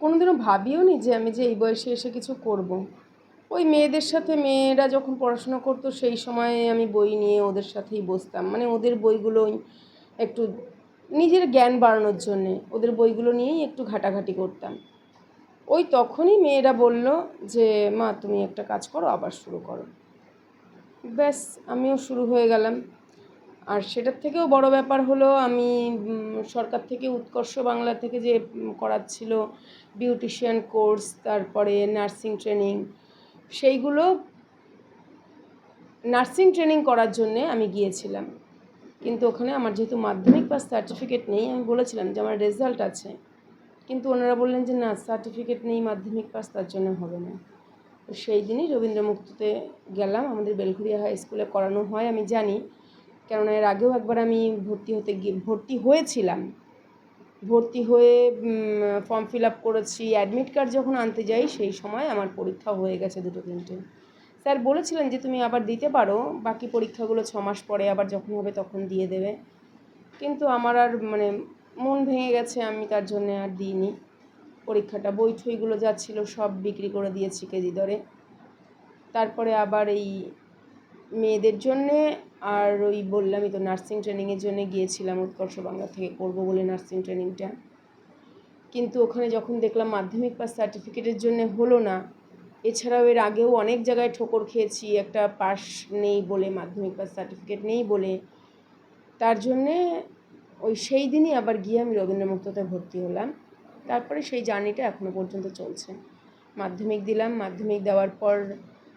কোনোদিনও ভাবিও নি যে আমি যে এই বয়সে এসে কিছু করব। ওই মেয়েদের সাথে মেয়েরা যখন পড়াশোনা করতো, সেই সময়ে আমি বই নিয়ে ওদের সাথেই বসতাম। মানে ওদের বইগুলোই একটু নিজের জ্ঞান বাড়ানোর জন্যে ওদের বইগুলো নিয়েই একটু ঘাটাঘাটি করতাম। ওই তখনই মেয়েরা বলল যে, মা, তুমি একটা কাজ করো, আবার শুরু করো। ব্যাস, আমিও শুরু হয়ে গেলাম। আর সেটার থেকেও বড় ব্যাপার হলো আমি সরকার থেকে উৎকর্ষ বাংলা থেকে যে করাচ্ছিল বিউটিশিয়ান কোর্স, তারপরে নার্সিং ট্রেনিং, সেইগুলো নার্সিং ট্রেনিং করার জন্যে আমি গিয়েছিলাম। কিন্তু ওখানে আমার যেহেতু মাধ্যমিক পাস সার্টিফিকেট নেই, আমি বলেছিলাম যে আমার রেজাল্ট আছে। কিন্তু ওনারা বললেন যে না, সার্টিফিকেট নেই, মাধ্যমিক পাস, তার জন্য হবে না। তো সেই দিনই রবীন্দ্র মুক্ততে গেলাম। আমাদের বেলঘুরিয়া হাই স্কুলে করানো হয়, আমি জানি। কেননা এর আগেও একবার আমি ভর্তি হতে গিয়ে, ভর্তি হয়েছিলাম। ভর্তি হয়ে ফর্ম ফিল আপ করেছি। অ্যাডমিট কার্ড যখন আনতে যাই, সেই সময় আমার পরীক্ষা হয়ে গেছে দুটো তিনটে। স্যার বলেছিলেন যে, তুমি আবার দিতে পারো। বাকি পরীক্ষাগুলো ছ মাস পরে আবার যখন হবে তখন দিয়ে দেবে। কিন্তু আমার আর মানে মন ভেঙে গেছে। আমি তার জন্য আর দিইনি। পরীক্ষাটা, বই ঠইগুলো যা ছিল সব বিক্রি করে দিয়েছি কেজি দরে। তারপরে আবার এই মেয়েদের জন্যে আর ওই বললামই তো নার্সিং ট্রেনিংয়ের জন্য গিয়েছিলাম, উৎকর্ষ বাংলা থেকে করব বলে নার্সিং ট্রেনিংটা কিন্তু ওখানে যখন দেখলাম মাধ্যমিক পাস সার্টিফিকেটের জন্য হলো না, এছাড়াও এর আগেও অনেক জায়গায় ঠোকর খেয়েছি, একটা পাস নেই বলে, মাধ্যমিক পাস সার্টিফিকেট নেই বলে। তার জন্যে ওই সেই দিনই আবার গিয়ে আমি রবীন্দ্র মুক্ততে ভর্তি হলাম। তারপরে সেই জার্নিটা এখনও পর্যন্ত চলছে। মাধ্যমিক দিলাম, মাধ্যমিক দেওয়ার পর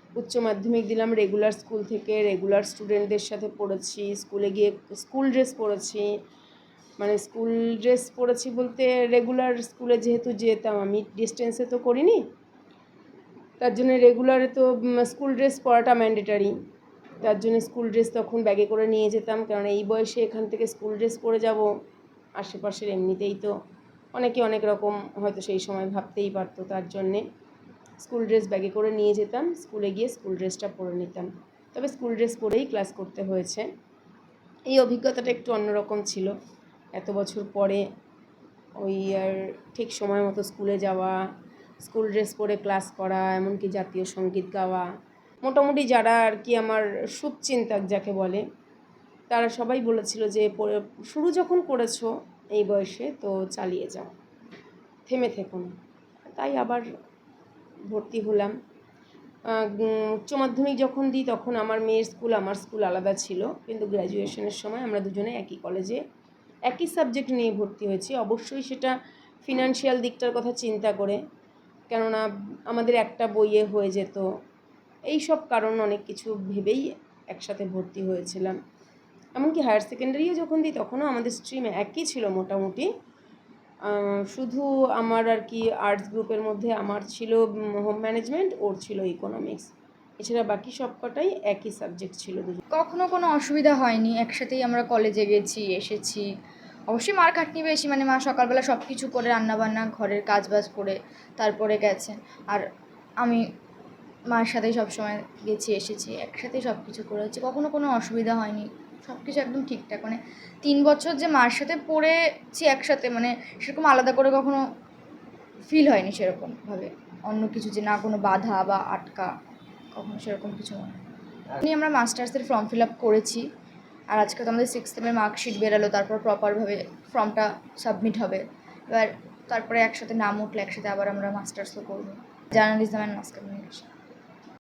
উচ্চ মাধ্যমিক দিলাম রেগুলার স্কুল থেকে রেগুলার স্টুডেন্টদের সাথে পড়েছি স্কুলে গিয়ে স্কুল ড্রেস পরেছি মানে স্কুল ড্রেস পরেছি বলতে রেগুলার স্কুলে যেহেতু যেতাম, আমি ডিস্টেন্সে তো করিনি। তার জন্য রেগুলারে তো স্কুল ড্রেস পরাটা ম্যান্ডেটারি তার জন্য স্কুল ড্রেস তখন ব্যাগে করে নিয়ে যেতাম, কারণ এই বয়সে এখান থেকে স্কুল ড্রেস পরে যাব, আশেপাশের এমনিতেই তো অনেকে অনেক রকম হয়তো সেই সময় ভাবতেই পারতো তার জন্যে। স্কুল ড্রেস ব্যাগে করে নিয়ে যেতাম, স্কুলে গিয়ে স্কুল ড্রেসটা পরে নিতাম। তবে স্কুল ড্রেস পরেই ক্লাস করতে হয়েছে। এই অভিজ্ঞতাটা একটু অন্যরকম ছিল। এত বছর পরে ওই আর ঠিক সময় মতো স্কুলে যাওয়া, স্কুল ড্রেস পরে ক্লাস করা, এমনকি জাতীয় সংগীত গাওয়া, মোটামুটি যারা আর কি আমার শুভচিন্তক যাকে বলে, তারা সবাই বলেছিল যে শুরু যখন করেছ এই বয়সে তো চালিয়ে যাও। থেমে থেকো না। তাই আবার ভর্তি হলাম। উচ্চ মাধ্যমিক যখন দিই তখন আমার মেয়ের স্কুল, আমার স্কুল আলাদা ছিল। কিন্তু গ্র্যাজুয়েশনের সময় আমরা দুজনে একই কলেজে একই সাবজেক্ট নিয়ে ভর্তি হয়েছি। অবশ্যই সেটা ফিনান্সিয়াল দিকটার কথা চিন্তা করে। কেননা আমাদের একটা বইয়ে হয়ে যেত। এই সব কারণ অনেক কিছু ভেবেই একসাথে ভর্তি হয়েছিলাম। এমনকি হায়ার সেকেন্ডারিও যখন দিই তখনও আমাদের স্ট্রিম একই ছিল মোটামুটি। শুধু আমার আর কি আর্টস গ্রুপের মধ্যে আমার ছিল হোম ম্যানেজমেন্ট ওর ছিল ইকোনমিক্স এছাড়া বাকি সব কটাই একই সাবজেক্ট ছিল দুজন কখনো কোনো অসুবিধা হয়নি, একসাথেই আমরা কলেজে গেছি, এসেছি। অবশ্যই মার খাটনি বেশি মানে মা সকালবেলা সব কিছু করে, রান্নাবান্না, ঘরের কাজ বাজ করে, তারপরে গেছেন আর আমি মার সাথেই সবসময় গেছি, এসেছি, একসাথেই সব কিছু করেছি কখনো কোনো অসুবিধা হয়নি। সব কিছু একদম ঠিকঠাক। মানে তিন বছর যে মার সাথে পড়েছি একসাথে মানে সেরকম আলাদা করে কখনো ফিল হয়নি সেরকমভাবে অন্য কিছু যে না কোনো বাধা বা আটকা, কখনো সেরকম কিছু মনে হয় এমনি আমরা মাস্টার্সের ফর্ম ফিল আপ করেছি, আর আজকে তো আমাদের সিক্স সেমের মার্কশিট বেরালো, তারপর প্রপারভাবে ফর্মটা সাবমিট হবে। এবার তারপরে একসাথে নাম উঠলে একসাথে আবার আমরা মাস্টার্সও করব। Journalism and mass communication